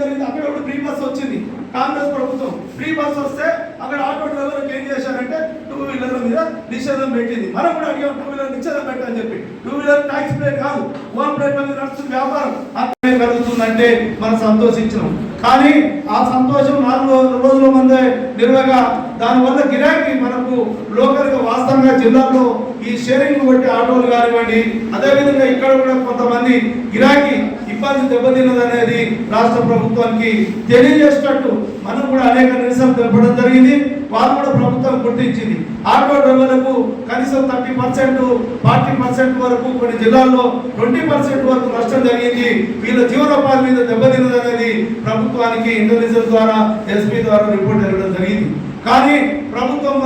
జరిగింది. అక్కడ కూడా ఫ్రీ బస్ వచ్చింది. కాంగ్రెస్ ప్రభుత్వం ఫ్రీ బస్ వస్తే అక్కడ ఆటో డ్రైవర్లకు ఏం చేశారంటే టూ వీలర్ల మీద నిషేధం పెట్టింది. మనం కూడా అడిగాం టూ వీలర్ నిషేధం పెట్టని చెప్పి. టూ వీలర్ ట్యాక్స్ ప్లేట్ కాదు ఓన్ ప్లేట్ మీద నడుస్తుంది వ్యాపారం. అక్కడే పెరుగుతుందంటే మనం సంతోషించినాం. కానీ ఆ సంతోషం నాలుగు రోజుల ముందే నిల్వగా దానివల్ల గిరాకీ మనకు లోకల్ వాస్తవంగా జిల్లాలో ఈ షేరింగ్ బట్టి ఆటోలు కానివ్వండి అదేవిధంగా ఇక్కడ కూడా కొంతమంది గిరాకీ ఇబ్బంది దెబ్బతిన్నదనేది రాష్ట్ర ప్రభుత్వానికి తెలియజేసినట్టు మనం కూడా అనేక నిరసనలు తెలపడం జరిగింది. వారు కూడా ప్రభుత్వం గుర్తించింది. ఆటో డ్రైవర్లకు కనీసం థర్టీ పర్సెంట్ ఫార్టీ పర్సెంట్ వరకు కొన్ని జిల్లాల్లో ట్వంటీ పర్సెంట్ వరకు నష్టం జరిగింది. వీళ్ళ జీవనోపాధి మీద దెబ్బతిన్నదనేది ప్రభుత్వానికి ఇంటెలిజెన్స్ ద్వారా ఎస్పీ ద్వారా రిపోర్ట్ ఇవ్వడం జరిగింది. కానీ ప్రభుత్వం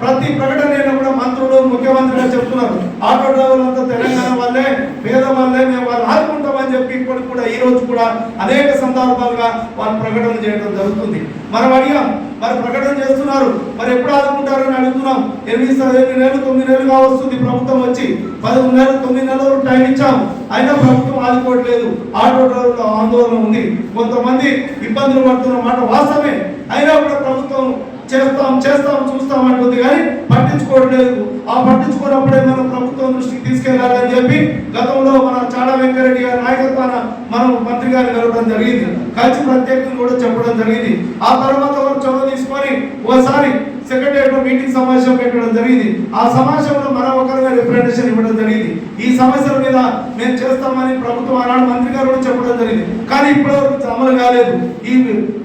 ప్రతి ప్రకటన కూడా మంత్రులు ముఖ్యమంత్రిగా చెప్తున్నారు. ఆటో డ్రైవర్లంతా తెలంగాణ వల్లే పేద వాళ్ళే మేము వాళ్ళు ఆదుకుంటామని చెప్పి ఇప్పటికి కూడా ఈ రోజు కూడా అనేక సందర్భాలుగా వాళ్ళు ప్రకటన చేయడం జరుగుతుంది. మనం అడిగాం మరి ప్రకటన చేస్తున్నారు? మరి ఎప్పుడు ఆదుకుంటారని అడుగుతున్నాం. ఎనిమిది ఎనిమిది నెలలు తొమ్మిది నెలలుగా వస్తుంది ప్రభుత్వం వచ్చి. పదకొండు నెలలు తొమ్మిది నెలలు టైం ఇచ్చాం. అయినా ప్రభుత్వం ఆదుకోవట్లేదు. ఆటో డ్రైవర్ల ఆందోళన ఉంది. కొంతమంది ఇబ్బందులు పడుతున్న మాట వాస్తవమే. అయినా కూడా ప్రభుత్వం చేస్తాం చేస్తాం చూస్తాం అంటుంది కానీ పట్టించుకోవట్లేదు ఆ పట్టించుకున్నప్పుడే మనం ప్రభుత్వం దృష్టికి తీసుకెళ్ళాలని చెప్పి గతంలో మన చాడా వెంకరెడ్డి గారి నాయకత్వాన మనం మంత్రి గారిని కలవడం జరిగింది. కలిసి ప్రత్యేకంగా కూడా చెప్పడం జరిగింది. ఆ తర్వాత వారు చొరవ తీసుకొని ఓసారి సెక్రటరియట్ మీటింగ్ సమావేశం పెట్టడం జరిగింది. ఆ సమావేశంలో మన ఒకరిగా రిప్రజెంటేషన్ ఇవ్వడం జరిగింది. ఈ సమస్యల మీద మేము చేస్తామని ప్రభుత్వం ఆనాడు మంత్రి గారు కూడా చెప్పడం జరిగింది. కానీ ఇప్పటివరకు అమలు కాలేదు. ఈ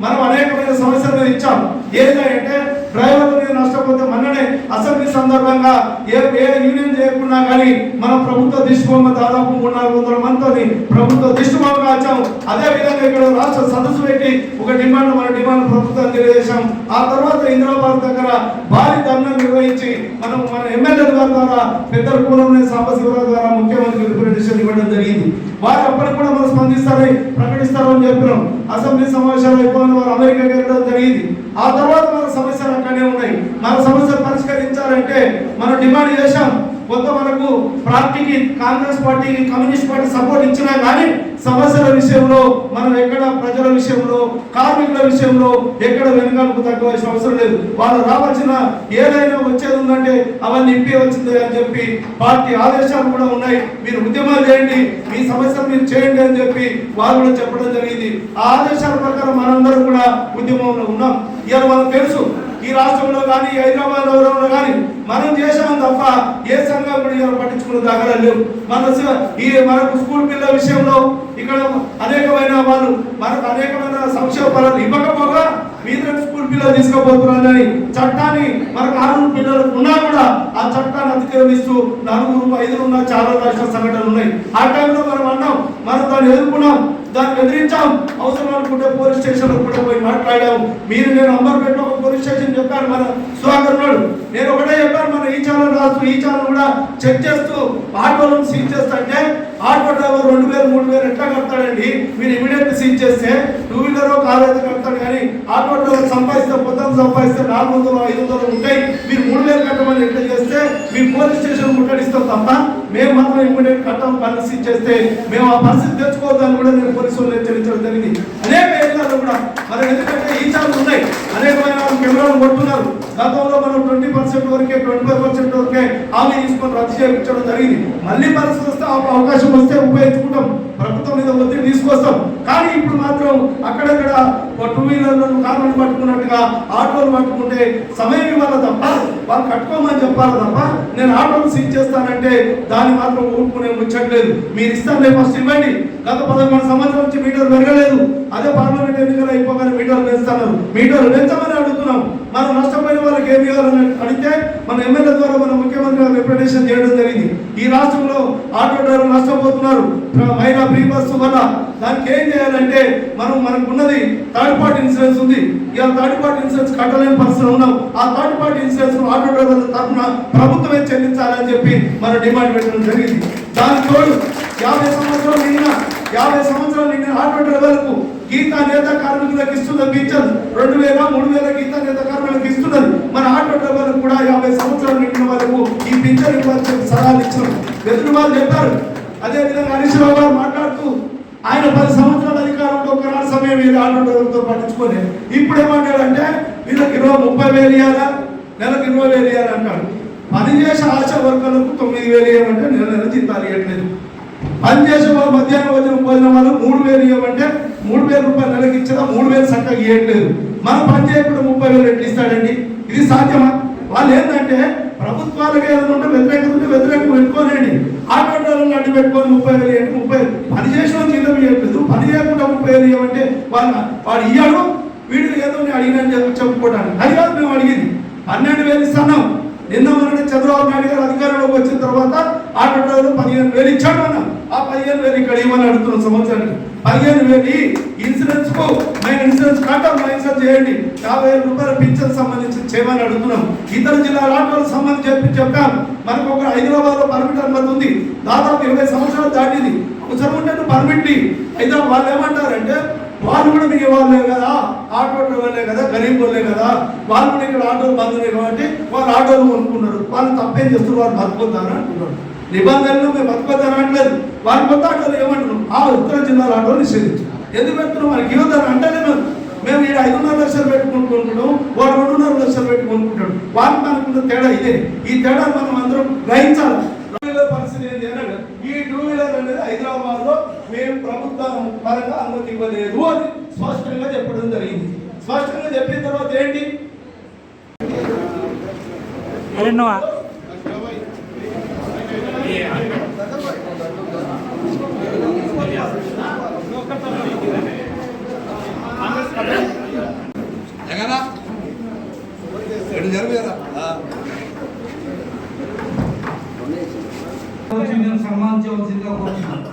మనం అనేకమైన సమస్యల మీద ఇచ్చాం. ఏంటంటే డ్రైవర్ మీద నష్టపోతే మొన్ననే అసెంబ్లీ సందర్భంగా ఏ ఏ యూనియన్ చేయకుండా కానీ మన ప్రభుత్వ దిష్టిబొమ్మ దాదాపు మూడు నాలుగు వందల మందితో ప్రభుత్వ దిష్టిబొమ్మగా వచ్చాము అదే విధంగా ఇక్కడ రాష్ట్ర సదస్సు పెట్టి ఒక డిమాండ్ మన డిమాండ్ ప్రభుత్వం తెలియజేశాం. ఆ తర్వాత ఇంద్రాబాద్ దగ్గర భారీ ధర్నా నిర్వహించి మనం మన ఎమ్మెల్యేల ద్వారా పెద్దల పూర్వం సాంబశివరావు ద్వారా ముఖ్యమంత్రి రిప్రజెంటేషన్ ఇవ్వడం జరిగింది. వారు అప్పటికి కూడా మనం స్పందిస్తారని ప్రకటిస్తారని చెప్పినాం. అసెంబ్లీ సమావేశాలు అయిపోయిన వారు అమెరికా వెళ్ళడం జరిగింది. ఆ తర్వాత మన సమస్యలు అక్కడే ఉన్నాయి. మన సమస్యలు పరిష్కరించాలంటే మనం డిమాండ్ చేశాం. కొంత మనకు పార్టీకి కాంగ్రెస్ పార్టీకి కమ్యూనిస్ట్ పార్టీ సపోర్ట్ ఇచ్చినా కానీ సమస్యల విషయంలో మనం ఎక్కడ ప్రజల విషయంలో కార్మికుల విషయంలో ఎక్కడ వెనుకలకు తగ్గవలసిన అవసరం లేదు. వాళ్ళు రావాల్సిన ఏదైనా వచ్చేది ఉందంటే అవన్నీ ఇప్పవచ్చింది అని చెప్పి పార్టీ ఆదేశాలు కూడా ఉన్నాయి. మీరు ఉద్యమాలు చేయండి మీ సమస్యలు మీరు చేయండి అని చెప్పి వారు కూడా చెప్పడం జరిగింది. ఆ ఆదేశాల ప్రకారం మనందరం కూడా ఉద్యమంలో ఉన్నాం. ఇవాళ మనకు తెలుసు ఈ రాష్ట్రంలో కానీ హైదరాబాద్ నగరంలో కానీ మనం చేసాం తప్ప ఏ సంఘం కూడా పట్టించుకున్న దాఖలా లేవు. మన స- ఈ మనకు స్కూల్ పిల్లల విషయంలో ఇక్కడ అనేకమైన వాళ్ళు మనకు అనేకమైన సంక్షేమ ఫలాలు ఇవ్వకపోగా మీద స్కూల్ పిల్లలు తీసుకుపోతున్నారని చట్టాన్ని మనకు ఆరుగురు పిల్లలు ఉన్నా కూడా ఆ చట్టాన్ని అతిక్రమిస్తూ నలుగురు ఐదు ఉన్న చాలా రాష్ట్ర సంఘటనలు ఉన్నాయి. ఆ టైంలో మనం అన్నాం మనం దాన్ని ఎదుర్కొన్నాం దాన్ని ఎదిరించాం అవసరం అనుకుంటే పోలీస్ స్టేషన్ కూడా పోయి మాట్లాడాము. మీరు నేను అంబర్పేట ఒక పోలీస్ స్టేషన్ చెప్పాను మన సుధాకర్ నేను ఒకటే చెప్పాను మన ఈ ఛానల్ రాస్తూ ఈ ఛానల్ కూడా చెక్ చేస్తూ ఆటోలను సీజ్ చేస్తుంటే ఆటో డ్రైవర్ రెండు వేలు మూడు వేలు ఎట్లా కడతాడండి? మీరు ఇమీడియట్ సీజ్ చేస్తే టూ వీలర్ కారు అయితే కడతాడు కానీ ఆటో డ్రైవర్ సంపాదిస్తే పొద్దున సంపాదిస్తే నాలుగు వందలు ఐదు వందలు ఉంటాయి. మీరు మూడు వేలు కట్టమని ఎట్లా చేస్తే మీ పోలీస్ స్టేషన్ ముట్టడిస్తాం తప్ప మేము మాత్రం ఇమీడియట్ కట్టం పని సీజ్ చేస్తే మేము ఆ పరిస్థితి తెచ్చుకోవద్దని కూడా నేను పోలీసు వాళ్ళు హెచ్చరించడం జరిగింది. అనేక ఏరియాలో కూడా. మరి ఎందుకంటే ఈ ఛాన్స్ ఉన్నాయి. అనేకమైన కెమెరాలు కొట్టున్నారు గతంలో మనం ట్వంటీ పర్సెంట్ వరకే ట్వంటీ ఫైవ్ పర్సెంట్ వరకే హామీ తీసుకొని రద్దు చేయించడం జరిగింది. మళ్ళీ పరిస్థితి వస్తే అవకాశం వస్తే ఉపయోగించుకుంటాం. ప్రభుత్వం మీద ఒత్తిడి తీసుకొస్తాం. కానీ ఇప్పుడు మాత్రం అక్కడక్కడ టూ వీలర్లను కార్లను పట్టుకున్నట్టుగా ఆటోలు పట్టుకుంటే సమయం ఇవ్వాలి తప్ప వాళ్ళు కట్టుకోమని చెప్పాలి తప్ప నేను ఆటోలు సీజ్ చేస్తానంటే దాన్ని మాత్రం ఊరుకునే ముచ్చట్లేదు మీరు ఇస్తాను రేపు ఫస్ట్ ఇవ్వండి. గత పదకొండు సంవత్సరాల నుంచి మీటర్ పెరగలేదు. అదే పార్లమెంట్ ఎన్నికలు అయిపోగానే మీటర్లు పెంచుతున్నారు. మీటర్లు పెంచమని అడుగుతున్నాం మనం నష్టపోయిన వాళ్ళకి ఏమి ఇవ్వాలని అడిగితే మన ఎమ్మెల్యే ద్వారా మన ముఖ్యమంత్రి గారు రిప్రజెంటేషన్ చేయడం జరిగింది. ఈ రాష్ట్రంలో ఆటో డ్రైవర్లు నష్టపోతున్నారు. మైనా ఫ్రీ బస్సు వల్ల దానికి ఏం చేయాలంటే మనం మనకు ఉన్నది థర్డ్ పార్టీ ఇన్సూరెన్స్ ఉంది. ఇవాళ థర్డ్ పార్టీ ఇన్సూరెన్స్ కట్టలేని పరిస్థితులు ఉన్నాం. ఆ థర్డ్ పార్టీ ఇన్సూరెన్స్ ఆటో డ్రైవర్ల తరఫున ప్రభుత్వమే చెల్లించాలని చెప్పి మనం డిమాండ్ పెట్టడం జరిగింది. దానికి తోడు యాభై సంవత్సరాలు నిండిన యాభై సంవత్సరాలు నిండిన ఆటో డ్రైవర్లకు గీతా నేత కార్మికులకు ఇస్తున్న పింఛన్ రెండు వేల మూడు వేల గీతా నేత కార్మికులకు ఇస్తున్నది మన ఆటో డ్రైవర్లకు కూడా యాభై సంవత్సరాలు నిండిన వాళ్ళకు ఈ పింఛన్ ఇవ్వాల్సిన సలహాలు ఇచ్చినాం. ఎదురు వాళ్ళు చెప్పారు. అదే విధంగా హరీష్ రావు గారు మాట్లాడుతూ ఆయన పది సంవత్సరాల అధికారంలో ఒకనాడు సమయం వీళ్ళు ఆటో డ్రైవర్తో పట్టించుకోలేదు ఇప్పుడు ఏమంటాడంటే వీళ్ళకి ఇరవై ముప్పై వేలు ఇవ్వాలా నెలకు ఇరవై వేలు ఇవ్వాలి అంటాడు పని చేసే ఆశా వర్గాలకు తొమ్మిది వేలు ఇవ్వమంటే నెల నెల జీతాలు ఇవ్వట్లేదు పనిచేసే వాళ్ళు మధ్యాహ్నం భోజనం భోజనం వాళ్ళు మూడు వేలు ఇవ్వమంటే మూడు వేల రూపాయలు నెలకి ఇచ్చినా మూడు వేలు చక్కగా ఇవ్వట్లేదు మనం పని చేయకుండా ముప్పై వేలు ఎట్లు ఇస్తాడండి? ఇది సాధ్యమా? వాళ్ళు ఏంటంటే ప్రభుత్వాలకు ఏదైనా ఉంటే వ్యతిరేకత ఉంటే వ్యతిరేకం పెట్టుకోలేండి ఆటో డ్రైవర్లు అడ్డు పెట్టుకొని ముప్పై వేలు ఏంటి ముప్పై పని చేసిన జీతం ఇవ్వట్లేదు పని చేయకుండా ముప్పై వేలు ఇవ్వమంటే వాళ్ళ వాడు ఇయ్యాడు వీడు ఏదో నేను అడిగినని చెప్పుకోవడానికి అది కాదు మేము అడిగింది. పన్నెండు వేలు ఇస్తున్నాం. నిన్న మొన్న చంద్రబాబు నాయుడు గారు అధికారంలోకి తర్వాత ఆటో డ్రైవర్ పదిహేను వేలు ఇచ్చాడు అన్న. ఆ పదిహేను వేలు ఇక్కడ ఇవ్వని అడుగుతున్నాం సంవత్సరానికి. పదిహేను వేలు ఇన్సూరెన్స్కు మేము ఇన్సూరెన్స్ కాటం ఇన్సూరెన్స్ చేయండి. యాభై వేల రూపాయల పింఛన్ సంబంధించి చేయమని అడుగుతున్నాం. ఇతర జిల్లాల ఆటోలకు సంబంధించి చెప్పి చెప్పాం. మనకు ఒక హైదరాబాద్లో పర్మిట్ అనుమతి ఉంది. దాదాపు ఇరవై సంవత్సరాలు దాటింది. అవసరం ఉంటే పర్మిట్ని. అయితే వాళ్ళు ఏమంటారంటే వాళ్ళు కూడా మీకు వాళ్ళే కదా. ఆటో వాళ్ళే కదా గరీబ్ వాళ్ళే కదా. వాళ్ళు కూడా ఇక్కడ ఆటోలు బంద్ ఉన్నాయి కాబట్టి వాళ్ళు ఆటోలు కొనుక్కున్నారు. వాళ్ళు తప్పేం చేస్తున్నారు? వాళ్ళు బతుకుతారు అంటున్నారు. నిబంధనలు మేము బతుకుతారు అంటలేదు. వాళ్ళు కొత్త ఆటోలు ఏమంటున్నాం ఆ ఉత్తర జిల్లాల ఆటోలు నిషేధించారు. ఎందుకు పెడుతున్నాం మనకి యువతను అంటేనే మేము. మేము ఇక్కడ ఐదున్నర లక్షలు పెట్టుకుంటున్నాం వాడు రెండున్నర లక్షలు పెట్టుకుంటున్నాడు కొనుక్కుంటాడు వాళ్ళకి మనకున్న తేడా ఇదే. ఈ తేడా మనం అందరం గ్రహించాలి. టూ వీలర్ పరిస్థితి ఏంటి అనగా ఈ టూ వీలర్ అనేది హైదరాబాద్లో మేము ప్రభుత్వం పరంగా అనుమతి ఇవ్వలేదు అని స్పష్టంగా చెప్పడం జరిగింది. స్పష్టంగా చెప్పిన తర్వాత ఏంటి? సన్మానించవలసిందిగా కోరుతున్నాను.